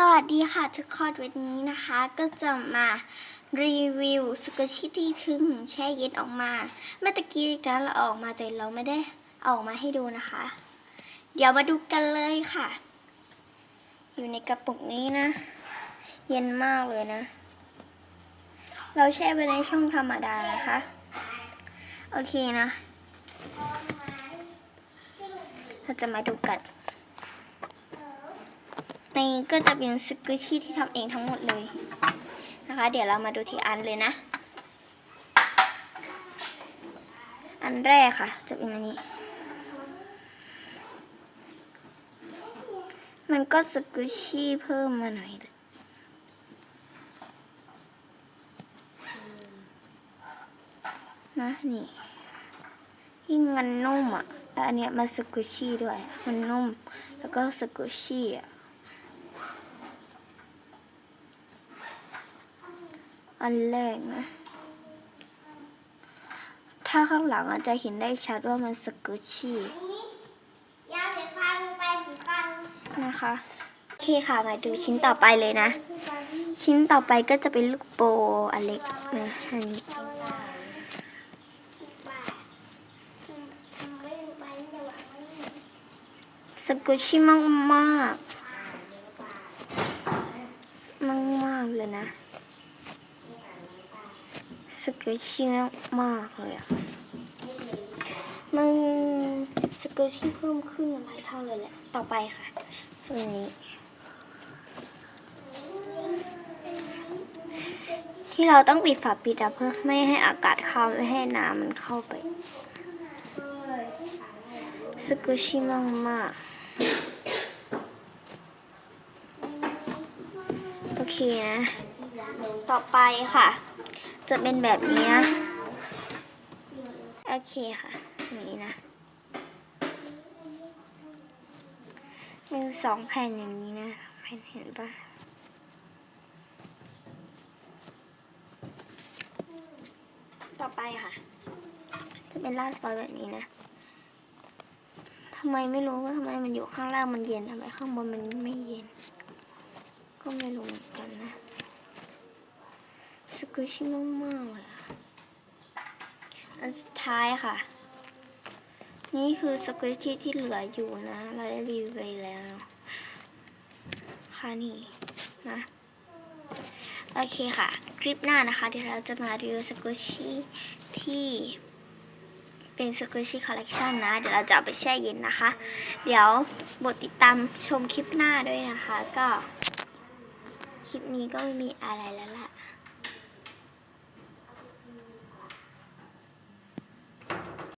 สวัสดีค่ะทุกคนวันนี้นะคะก็จะมารีวิวสกุชิที่พึ่งแช่เย็นออกมา เมื่อตะกี้นั้นเราออกมาแต่เราไม่ได้อออกมาให้ดูนะคะ เดี๋ยวมาดูกันเลยค่ะ อยู่ในกระปุกนี้นะ เย็นมากเลยนะ เราแช่ไว้ในช่องธรรมดานะคะ โอเคนะ เราจะมาดูกัน ในนี้ก็จะเป็นสกุชี่ที่ทำเองทั้งหมดเลยนะคะ เดี๋ยวเรามาดูทีอันเลยนะ อันแรกค่ะ จะเป็นอันนี้ มันก็สกุชี่เพิ่มมาหน่อยนะนี่ยิ่งมันนุ่มอะแล้วอันเนี้ยมันสกุชี่ด้วย มันนุ่ม แล้วก็สกุชี่อะ อันแรกนะ ถ้าข้างหลังอาจจะเห็นได้ชัดว่ามันสกุชี่นะคะ โอเคค่ะ มาดูชิ้นต่อไปเลยนะ ชิ้นต่อไปก็จะเป็นลูกโปอันเล็กนะอันนี้สกุชิมากมากมากมากเลยนะ สกุชิมากมากเลยอะมันสกุชิเพิ่มขึ้นหลายเท่าเลยแหละ ต่อไปค่ะตัวนี้ที่เราต้องปิดฝาปิดอะเพื่อไม่ให้อากาศเข้าไม่ให้น้ำมันเข้าไปสกุชิมากมากโอเคนะ ต่อไปค่ะ จะเป็นแบบนี้นะ โอเคค่ะอย่างนี้นะเป็นสองแผ่นอย่างนี้นะแผ่นเห็นปะต่อไปค่ะ จะเป็นลาดซอยแบบนี้นะทำไมไม่รู้ว่าทำไมมันอยู่ข้างล่างมันเย็นทำไมข้างบนมันไม่เย็น ก็ไม่รู้เหมือนกันนะ สกุชิมากมากเลยอันสุดท้ายค่ะ นี่คือสกุชิที่เหลืออยู่นะ เราได้รีวิวไปแล้ว ค่ะนี่นะโอเคค่ะ คลิปหน้านะคะ เดี๋ยวเราจะมารีวิวสกุชิที่เป็นสกุชิคอลเลกชันนะ เดี๋ยวเราจะเอาไปแช่เย็นนะคะ เดี๋ยวบทติดตามชมคลิปหน้าด้วยนะคะ ก็ คลิปนี้ก็ไม่มีอะไรแล้วล่ะ